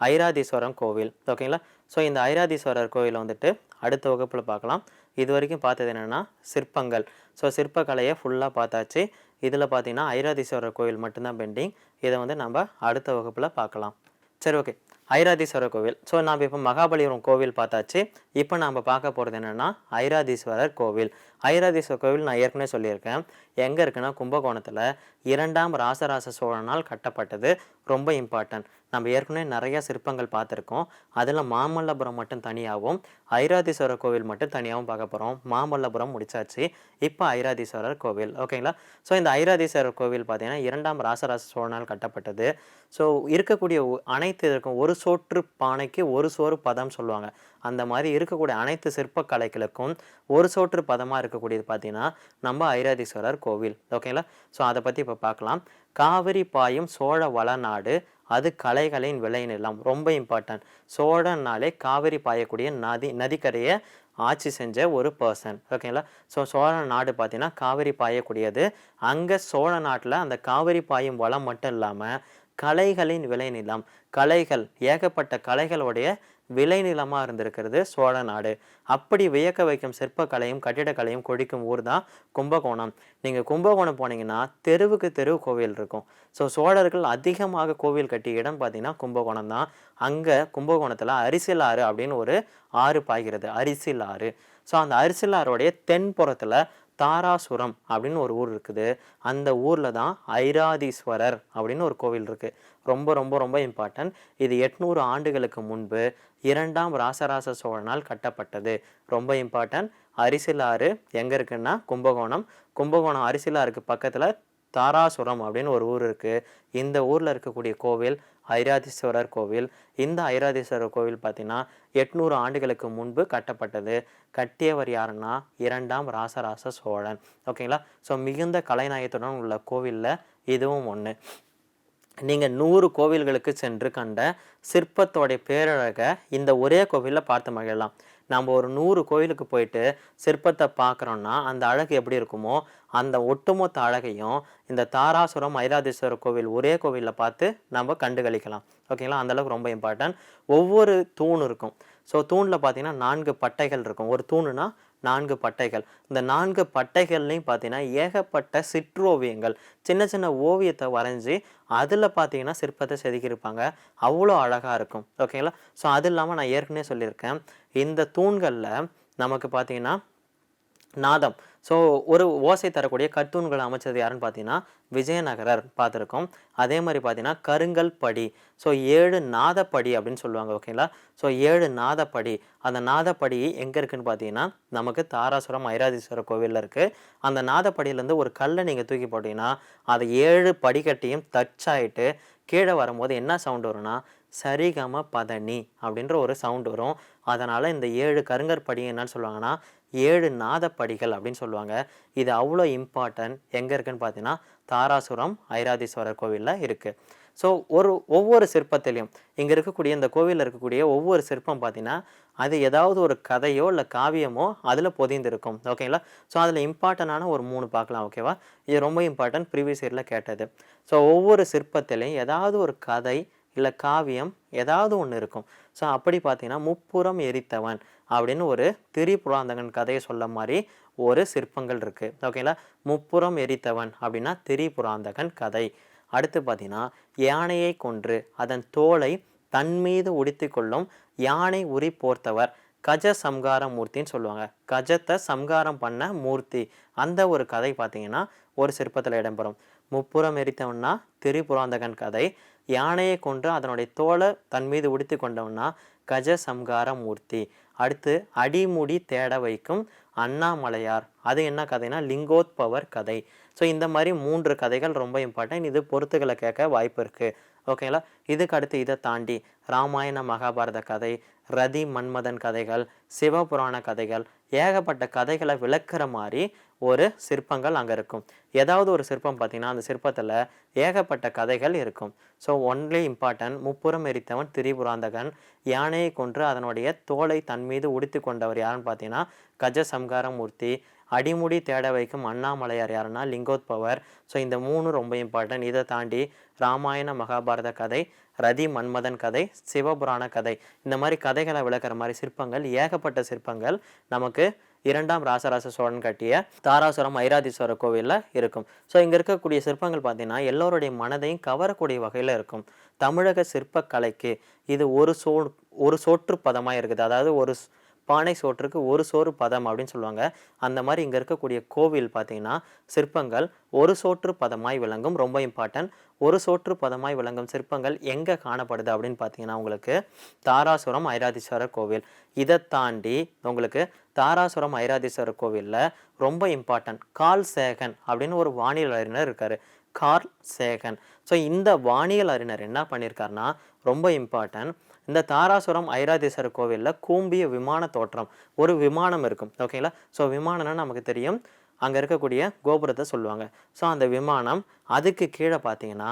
ஐராதீஸ்வரம் கோவில். ஓகேங்களா ஸோ இந்த ஐராதீஸ்வரர் கோவில் வந்துட்டு அடுத்த வகுப்பில் பார்க்கலாம். இது வரைக்கும் பார்த்தது என்னென்னா சிற்பங்கள். ஸோ சிற்பக்கலையை ஃபுல்லாக பார்த்தாச்சு. இதில் பார்த்தீங்கன்னா ஐராதீஸ்வரர் கோவில் மட்டும்தான் பெண்டிங் இதை வந்து நம்ம அடுத்த வகுப்பில் பார்க்கலாம். சரி ஓகே ஐராதீஸ்வரர் கோவில். ஸோ நாம் இப்போ மகாபலிபுரம் கோவில் பார்த்தாச்சு. இப்போ நாம் பார்க்க போகிறது என்னென்னா ஐராதீஸ்வரர் கோவில். ஐராதீஸ்வரர் கோவில் நான் ஏற்கனவே சொல்லியிருக்கேன். எங்கே இருக்குன்னா கும்பகோணத்தில் இரண்டாம் ராசராச சோழனால் கட்டப்பட்டது. ரொம்ப இம்பார்ட்டன்ட் நம்ம ஏற்கனவே நிறையா சிற்பங்கள் பார்த்துருக்கோம். அதில் மாமல்லபுரம் மட்டும் தனியாகவும் ஐராதீஸ்வரர் கோவில் மட்டும் தனியாகவும் பார்க்க போகிறோம் மாமல்லபுரம் முடிச்சாச்சு. இப்போ ஐராதீஸ்வரர் கோவில். ஓகேங்களா? ஸோ இந்த ஐராதீஸ்வரர் கோவில் பார்த்தீங்கன்னா இரண்டாம் ராசராச சோழனால் கட்டப்பட்டது. ஸோ இருக்கக்கூடிய ஒ- அனைத்து இருக்கும் ஒரு சோற்று பானைக்கு ஒரு சோறு பதம் சொல்லுவாங்க. அந்த மாதிரி இருக்கக்கூடிய அனைத்து சிற்பக்கலைகளுக்கும் ஒரு சோற்று பதமாக இருக்கக்கூடியது பார்த்திங்கன்னா நம்ம ஐராதீஸ்வரர் கோவில். ஓகேங்களா? ஸோ அதை பற்றி இப்போ பார்க்கலாம். காவிரி பாயும் சோழ வளநாடு அது கலைகளின் விளைநிலம் ரொம்ப இம்பார்ட்டன்ட் சோழன்னாலே காவிரி பாயக்கூடிய நதி நதிக்கரையை ஆட்சி செஞ்ச ஒரு பர்சன் ஓகேங்களா ஸோ சோழ நாடு பார்த்தீங்கன்னா காவிரி பாயக்கூடியது. அங்கே சோழ நாட்டில் அந்த காவிரி பாயும் வளம் மட்டும் இல்லாமல் கலைகளின் விளைநிலம் கலைகள் ஏகப்பட்ட கலைகளுடைய விளைநிலமாக இருந்திருக்கிறது சோழ நாடு. அப்படி வியக்க வைக்கும் சிற்பக்கலையும் கட்டிடக்கலையும் கொடிக்கும் ஊர் தான் கும்பகோணம். நீங்கள் கும்பகோணம் போனீங்கன்னா தெருவுக்கு தெரு கோவில் இருக்கும். ஸோ சோழர்கள் அதிகமாக கோவில் கட்டிய இடம் பார்த்தீங்கன்னா கும்பகோணம் தான். அங்கே கும்பகோணத்தில் அரிசில் ஆறு அப்படின்னு ஒரு ஆறு பாய்கிறது. அரிசில் ஆறு ஸோ அந்த அரிசில் ஆறுடைய தென்புறத்தில் தாராசுரம் அப்படின்னு ஒரு ஊர் இருக்குது. அந்த ஊரில் தான் ஐராதீஸ்வரர் அப்படின்னு ஒரு கோவில் இருக்குது ரொம்ப ரொம்ப ரொம்ப இம்பார்ட்டன்ட் இது எட்நூறு ஆண்டுகளுக்கு முன்பு இரண்டாம் ராசராச சோழனால் கட்டப்பட்டது. ரொம்ப இம்பார்ட்டன்ட் அரிசிலாறு எங்கே இருக்குன்னா கும்பகோணம். கும்பகோணம் அரிசிலாருக்கு பக்கத்தில் தாராசுரம் அப்படின்னு ஒரு ஊர் இருக்குது இந்த ஊரில் இருக்கக்கூடிய கோவில் ஐராதீஸ்வரர் கோவில். இந்த ஐராதீஸ்வரர் கோவில் பார்த்திங்கன்னா எட்நூறு ஆண்டுகளுக்கு முன்பு கட்டப்பட்டது. கட்டியவர் யாருன்னா இரண்டாம் ராசராச சோழன். ஓகேங்களா ஸோ மிகுந்த கலைநாயகத்துடன் உள்ள கோவிலில் இதுவும் ஒன்று நீங்கள் நூறு கோவில்களுக்கு சென்று கண்ட சிற்பத்தோடைய பேரழகை இந்த ஒரே கோவிலில் பார்த்து மகிழலாம். நம்ம ஒரு நூறு கோவிலுக்கு போயிட்டு சிற்பத்தை பார்க்குறோன்னா அந்த அழகு எப்படி இருக்குமோ அந்த ஒட்டுமொத்த அழகையும் இந்த தாராசுரம் ஐராதீஸ்வரர் கோவில் ஒரே கோவிலில் பார்த்து நம்ம கண்டுகளிக்கலாம். ஓகேங்களா? அந்தளவுக்கு ரொம்ப இம்பார்ட்டன்ட் ஒவ்வொரு தூண் இருக்கும். ஸோ தூணில் பார்த்தீங்கன்னா நான்கு பட்டைகள் இருக்கும். ஒரு தூணுனா நான்கு பட்டைகள். இந்த நான்கு பட்டைகள்லையும் பார்த்தீங்கன்னா ஏகப்பட்ட சிற்றோவியங்கள். சின்ன சின்ன ஓவியத்தை வரைஞ்சி அதில் பார்த்தீங்கன்னா சிற்பத்தை செதுக்கியிருப்பாங்க. அவ்வளோ அழகாக இருக்கும். ஓகேங்களா ஸோ அது இல்லாமல் நான் ஏற்கனவே சொல்லியிருக்கேன். இந்த தூண்களில் நமக்கு பார்த்தீங்கன்னா நாதம். ஸோ ஒரு ஓசை தரக்கூடிய கர்த்தூன்களை அமைச்சது யாருன்னு பார்த்தீங்கன்னா விஜயநகரர் பார்த்துருக்கோம். அதே மாதிரி பார்த்தீங்கன்னா கருங்கல் படி. ஸோ ஏழு நாதப்படி அப்படின்னு சொல்லுவாங்க ஓகேங்களா? ஸோ ஏழு நாதப்படி. அந்த நாதப்படி எங்கே இருக்குன்னு பார்த்தீங்கன்னா நமக்கு தாராசுரம் ஐராதீஸ்வரர் கோவிலில் இருக்குது அந்த நாதப்படியிலேருந்து ஒரு கல்லை நீங்கள் தூக்கி போட்டிங்கன்னா அதை ஏழு படிக்கட்டையும் டச் ஆகிட்டு கீழே வரும்போது என்ன சவுண்ட் வரும்னா சரிகம பதனி அப்படின்ற ஒரு சவுண்ட் வரும். அதனால் இந்த ஏழு கருங்கற்படி என்னன்னு சொல்லுவாங்கன்னா ஏழு நாதப்படிகள் அப்படின்னு சொல்லுவாங்க. இது அவ்வளோ இம்பார்ட்டன்ட் எங்கே இருக்குன்னு பார்த்தீங்கன்னா தாராசுரம் ஐராதீஸ்வரர் கோவிலில் இருக்குது ஸோ ஒரு ஒவ்வொரு சிற்பத்திலையும் இங்கே இருக்கக்கூடிய இந்த கோவிலில் இருக்கக்கூடிய ஒவ்வொரு சிற்பம் பார்த்தீங்கன்னா அது ஏதாவது ஒரு கதையோ இல்லை காவியமோ அதில் பொதிந்திருக்கும். ஓகேங்களா ஸோ அதில் இம்பார்ட்டண்டான ஒரு மூணு பார்க்கலாம் ஓகேவா இது ரொம்ப இம்பார்ட்டன்ட் ப்ரீவியஸ் இயரில் கேட்டது. ஸோ ஒவ்வொரு சிற்பத்திலையும் ஏதாவது ஒரு கதை இல்லை காவியம் ஏதாவது ஒன்று இருக்கும். ஸோ அப்படி பார்த்தீங்கன்னா முப்புறம் எரித்தவன் அப்படின்னு ஒரு திரிபுராந்தகன் கதையை சொல்ல மாதிரி ஒரு சிற்பங்கள் இருக்குது ஓகேங்களா முப்புறம் எரித்தவன் அப்படின்னா திரிபுராந்தகன் கதை. அடுத்து பார்த்தீங்கன்னா யானையை கொன்று அதன் தோலை தன் மீது உடித்து கொள்ளும் யானை உரி போர்த்தவர் கஜ சம்கார மூர்த்தின்னு சொல்லுவாங்க. கஜத்தை சம்காரம் பண்ண மூர்த்தி. அந்த ஒரு கதை பார்த்தீங்கன்னா ஒரு சிற்பத்தில் இடம்பெறும். முப்புறம் எரித்தவன்னா திரிபுராந்தகன் கதை. யானையை கொன்று அதனுடைய தோலை தன் மீது உடுத்தி கொண்டவன்னா கஜ சம்கார மூர்த்தி அடுத்து அடிமுடி தேட வைக்கும் அண்ணாமலையார். அது என்ன கதைனா லிங்கோத்பவர் கதை. ஸோ இந்த மாதிரி மூன்று கதைகள் ரொம்ப இம்பார்ட்டன்ட் இது பொறுத்துகளை கேட்க வாய்ப்பு இருக்குது ஓகேங்களா இதுக்கு அடுத்து இதை தாண்டி ராமாயண மகாபாரத கதை ரதி மன்மதன் கதைகள் சிவபுராண கதைகள் ஏகப்பட்ட கதைகளை விளக்குற மாதிரி ஒரு சிற்பங்கள் அங்கே இருக்கும். ஏதாவது ஒரு சிற்பம் பார்த்தீங்கன்னா அந்த சிற்பத்தில் ஏகப்பட்ட கதைகள் இருக்கும். ஸோ ஒன்லி இம்பார்ட்டன்ட் முப்புறம் எரித்தவன் திரிபுராந்தகன் யானையை கொன்று அதனுடைய தோலை தன் மீது உடுத்தி கொண்டவர் யாருன்னு பார்த்தீங்கன்னா கஜ சம்காரமூர்த்தி அடிமுடி தேட வைக்கும் அண்ணாமலையார் யாருன்னா லிங்கோத்பவர். ஸோ இந்த மூணு ரொம்ப இம்பார்ட்டன்ட் இதை தாண்டி ராமாயண மகாபாரத கதை ரதி மன்மதன் கதை சிவபுராண கதை இந்த மாதிரி கதைகளை விளக்குற மாதிரி சிற்பங்கள் ஏகப்பட்ட சிற்பங்கள் நமக்கு இரண்டாம் ராசராச சோழன் கட்டிய தாராசுரம் ஐராதீஸ்வரர் கோவிலில் இருக்கும். ஸோ இங்கே இருக்கக்கூடிய சிற்பங்கள் பார்த்தீங்கன்னா எல்லோருடைய மனதையும் கவரக்கூடிய வகையில் இருக்கும். தமிழக சிற்பக்கலைக்கு இது ஒரு சோ ஒரு சோற்று பதமாக இருக்குது. அதாவது ஒரு பானை சோற்றுக்கு ஒரு சோறு பதம் அப்படின்னு சொல்லுவாங்க. அந்த மாதிரி இங்கே இருக்கக்கூடிய கோவில் பார்த்தீங்கன்னா சிற்பங்கள் ஒரு சோற்று பதமாய் விளங்கும் ரொம்ப இம்பார்ட்டன்ட் ஒரு சோற்று பதமாய் விளங்கும் சிற்பங்கள் எங்கே காணப்படுது அப்படின்னு பார்த்தீங்கன்னா உங்களுக்கு தாராசுரம் ஐராதீஸ்வரர் கோவில். இதை தாண்டி உங்களுக்கு தாராசுரம் ஐராதீஸ்வரர் கோவிலில் ரொம்ப இம்பார்ட்டன்ட் கால் சேகன் அப்படின்னு ஒரு வானியல் அறிஞர் இருக்கார். Curl Sagan. ஸோ இந்த வானியல் அறிஞர் என்ன பண்ணியிருக்காருன்னா ரொம்ப இம்பார்ட்டன்ட் இந்த தாராசுரம் ஐராதீஸ்வரர் கோவிலில் கூம்பிய விமான தோற்றம். ஒரு விமானம் இருக்கும். ஓகேங்களா ஸோ விமானம்னா நமக்கு தெரியும். அங்கே இருக்கக்கூடிய கோபுரத்தை சொல்லுவாங்க. ஸோ அந்த விமானம் அதுக்கு கீழே பார்த்தீங்கன்னா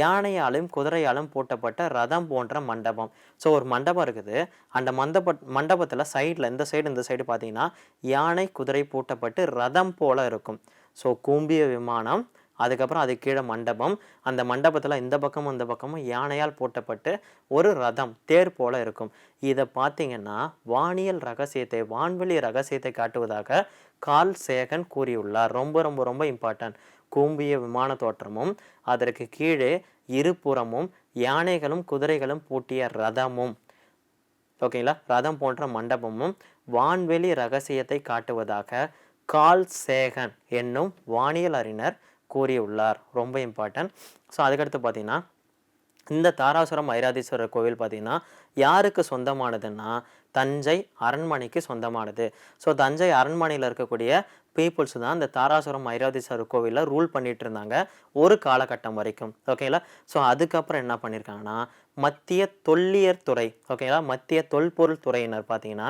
யானையாலும் குதிரையாலும் பூட்டப்பட்ட ரதம் போன்ற மண்டபம். ஸோ ஒரு மண்டபம் இருக்குது. அந்த மண்டப மண்டபத்தில் சைடில் இந்த சைடு இந்த சைடு பார்த்தீங்கன்னா யானை குதிரை பூட்டப்பட்டு ரதம் போல் இருக்கும். ஸோ கூம்பிய விமானம் அதுக்கப்புறம் அது கீழே மண்டபம். அந்த மண்டபத்தில் இந்த பக்கமும் இந்த பக்கமும் யானையால் போட்டப்பட்டு ஒரு ரதம் தேர் போல இருக்கும். இதை பார்த்தீங்கன்னா வானியல் ரகசியத்தை வான்வெளி ரகசியத்தை காட்டுவதாக கால் சேகன் கூறியுள்ளார். ரொம்ப ரொம்ப ரொம்ப இம்பார்ட்டன்ட் கூம்பிய விமான தோற்றமும் அதற்கு கீழே இருபுறமும் யானைகளும் குதிரைகளும் பூட்டிய ரதமும். ஓகேங்களா? ரதம் போன்ற மண்டபமும் வான்வெளி ரகசியத்தை காட்டுவதாக கால் சேகன் என்னும் வானியல் அறிஞர் கூறியுள்ளார். ரொம்ப இம்பார்ட்டன்ட். ஸோ அதுக்கடுத்து பார்த்தீங்கன்னா இந்த தாராசுரம் ஐராதீஸ்வரர் கோவில் பார்த்திங்கன்னா யாருக்கு சொந்தமானதுன்னா தஞ்சை அரண்மனைக்கு சொந்தமானது. ஸோ தஞ்சை அரண்மனையில் இருக்கக்கூடிய பீப்புள்ஸ் தான் இந்த தாராசுரம் ஐராதீஸ்வரர் கோவிலில் ரூல் பண்ணிகிட்டு இருந்தாங்க ஒரு காலகட்டம் வரைக்கும். ஓகேங்களா ஸோ அதுக்கப்புறம் என்ன பண்ணியிருக்காங்கன்னா மத்திய தொல்லியர் துறை ஓகேங்களா மத்திய தொல்பொருள் துறையினர் பார்த்தீங்கன்னா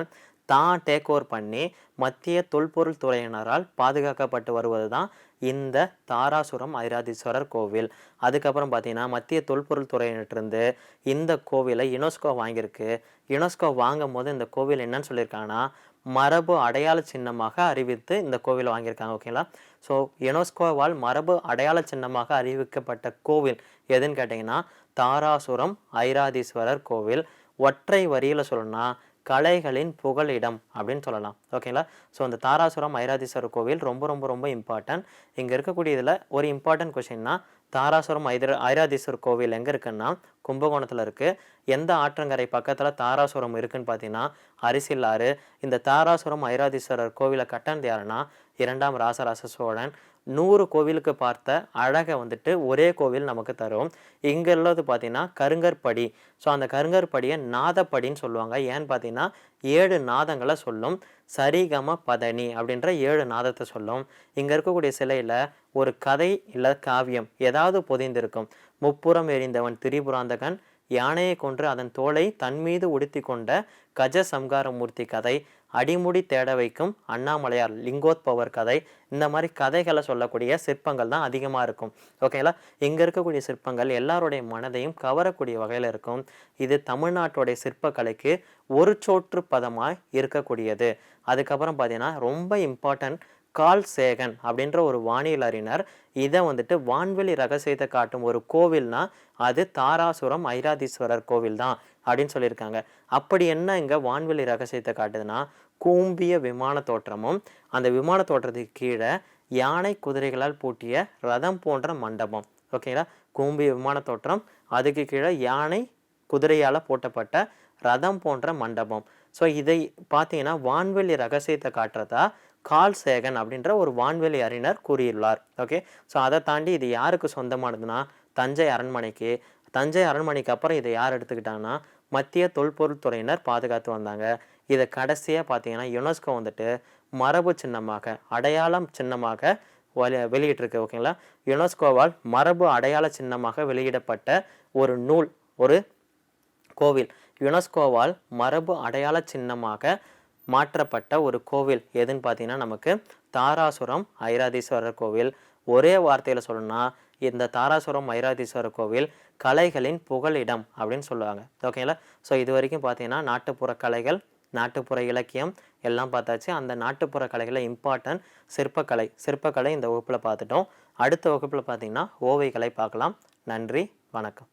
தான் டேக் ஓவர் பண்ணி மத்திய தொல்பொருள் துறையினரால் பாதுகாக்கப்பட்டு வருவது தான் இந்த தாராசுரம் ஐராதீஸ்வரர் கோவில். அதுக்கப்புறம் பார்த்தீங்கன்னா மத்திய தொல்பொருள் துறையினட்டிருந்து இந்த கோவிலை யுனெஸ்கோ வாங்கியிருக்கு. யுனெஸ்கோ வாங்கும் போது இந்த கோவில் என்னன்னு சொல்லியிருக்காங்கன்னா மரபு அடையாள சின்னமாக அறிவித்து இந்த கோவிலை வாங்கியிருக்காங்க ஓகேங்களா? ஸோ யுனெஸ்கோவால் மரபு அடையாள சின்னமாக அறிவிக்கப்பட்ட கோவில் எதுன்னு கேட்டிங்கன்னா தாராசுரம் ஐராதீஸ்வரர் கோவில். ஒற்றை வரியில் சொல்லணும்னா கலைகளின் புகலிடம் அப்படின்னு சொல்லலாம் ஓகேங்களா? ஸோ அந்த தாராசுரம் ஐராதீஸ்வரர் கோவில் ரொம்ப ரொம்ப ரொம்ப இம்பார்ட்டன்ட் இங்கே இருக்கக்கூடியதில் ஒரு இம்பார்ட்டன்ட் கொஷின்னா தாராசுரம் ஐதர ஐராதீஸ்வரர் கோவில் எங்கே இருக்குன்னா கும்பகோணத்தில் இருக்குது எந்த ஆற்றங்கரை பக்கத்தில் தாராசுரம் இருக்குதுன்னு பார்த்தீங்கன்னா அரிசில்லாறு இந்த தாராசுரம் ஐராதீஸ்வரர் கோவிலை கட்டணது யாருன்னா இரண்டாம் ராசராச சோழன். நூறு கோவிலுக்கு பார்த்த அழகை வந்துட்டு ஒரே கோவில் நமக்கு தரும். இங்கே உள்ளது பார்த்தீங்கன்னா கருங்கற்படி. ஸோ அந்த கருங்கற்படியை நாதப்படின்னு சொல்லுவாங்க. ஏன்னு பார்த்தீங்கன்னா ஏழு நாதங்களை சொல்லும். சரிகம பதனி அப்படின்ற ஏழு நாதத்தை சொல்லும். இங்கே இருக்கக்கூடிய சிலையில் ஒரு கதை இல்லை காவியம் ஏதாவது பொதிந்திருக்கும். முப்புறம் எறிந்தவன் திரிபுராந்தகன் யானையை கொன்று அதன் தோலை தன் மீது உடுத்தி கொண்ட கஜ சம்காரமூர்த்தி கதை. அடிமுடி தேட வைக்கும் அண்ணாமலையார் லிங்கோத்பவர் கதை. இந்த மாதிரி கதைகளை சொல்லக்கூடிய சிற்பங்கள் தான் அதிகமாக இருக்கும். ஓகேங்களா இங்கே இருக்கக்கூடிய சிற்பங்கள் எல்லாருடைய மனதையும் கவரக்கூடிய வகையில் இருக்கும். இது தமிழ்நாட்டுடைய சிற்பக்கலைக்கு ஒரு சோற்று பதமாக இருக்கக்கூடியது. அதுக்கப்புறம் பார்த்தீங்கன்னா ரொம்ப இம்பார்ட்டன்ட் கால் சேகன் அப்படின்ற ஒரு வானியல் அறிஞர் இதை வந்துட்டு வான்வெளி ரகசியத்தை காட்டும் ஒரு கோவில்னா அது தாராசுரம் ஐராதீஸ்வரர் கோவில் தான் அப்படின்னு சொல்லியிருக்காங்க. அப்படி என்ன இங்கே வான்வெளி ரகசியத்தை காட்டுதுன்னா கூம்பிய விமான தோற்றமும் அந்த விமான தோற்றத்துக்கு கீழே யானை குதிரைகளால் பூட்டிய ரதம் போன்ற மண்டபம். ஓகேங்களா கூம்பிய விமான தோற்றம் அதுக்கு கீழே யானை குதிரையால் போட்டப்பட்ட ரதம் போன்ற மண்டபம். ஸோ இதை பார்த்தீங்கன்னா வான்வெளி ரகசியத்தை காட்டுறதா கால் சேகன் அப்படின்ற ஒரு வான்வெளி அறிஞர் கூறியுள்ளார். ஓகே ஸோ அதை தாண்டி இது யாருக்கு சொந்தமானதுன்னா தஞ்சை அரண்மனைக்கு. தஞ்சை அரண்மனைக்கு அப்புறம் இதை யார் எடுத்துக்கிட்டாங்கன்னா மத்திய தொல்பொருள் துறையினர் பாதுகாத்து வந்தாங்க. இதை கடைசியாக பார்த்தீங்கன்னா யுனெஸ்கோ வந்துட்டு மரபு சின்னமாக அடையாளம் சின்னமாக வெளி வெளியிட்டிருக்கு ஓகேங்களா யுனெஸ்கோவால் மரபு அடையாள சின்னமாக வெளியிடப்பட்ட ஒரு நூல் ஒரு கோவில். யுனெஸ்கோவால் மரபு அடையாள சின்னமாக மாற்றப்பட்ட ஒரு கோவில் எதுன்னு பார்த்தீங்கன்னா நமக்கு தாராசுரம் ஐராதீஸ்வரர் கோவில். ஒரே வார்த்தையில் சொல்லணும்னா இந்த தாராசுரம் ஐராதீஸ்வரர் கோவில் கலைகளின் புகலிடம் அப்படின்னு சொல்லுவாங்க. ஓகேங்களா ஸோ இது வரைக்கும் பார்த்தீங்கன்னா நாட்டுப்புற கலைகள் நாட்டுப்புற இலக்கியம் எல்லாம் பார்த்தாச்சு. அந்த நாட்டுப்புற கலைகளை இம்பார்ட்டன்ட் சிற்பக்கலை சிற்பக்கலை இந்த வகுப்பில் பார்த்துட்டோம். அடுத்த வகுப்பில் பார்த்தீங்கன்னா ஓவைகளை பார்க்கலாம். நன்றி வணக்கம்.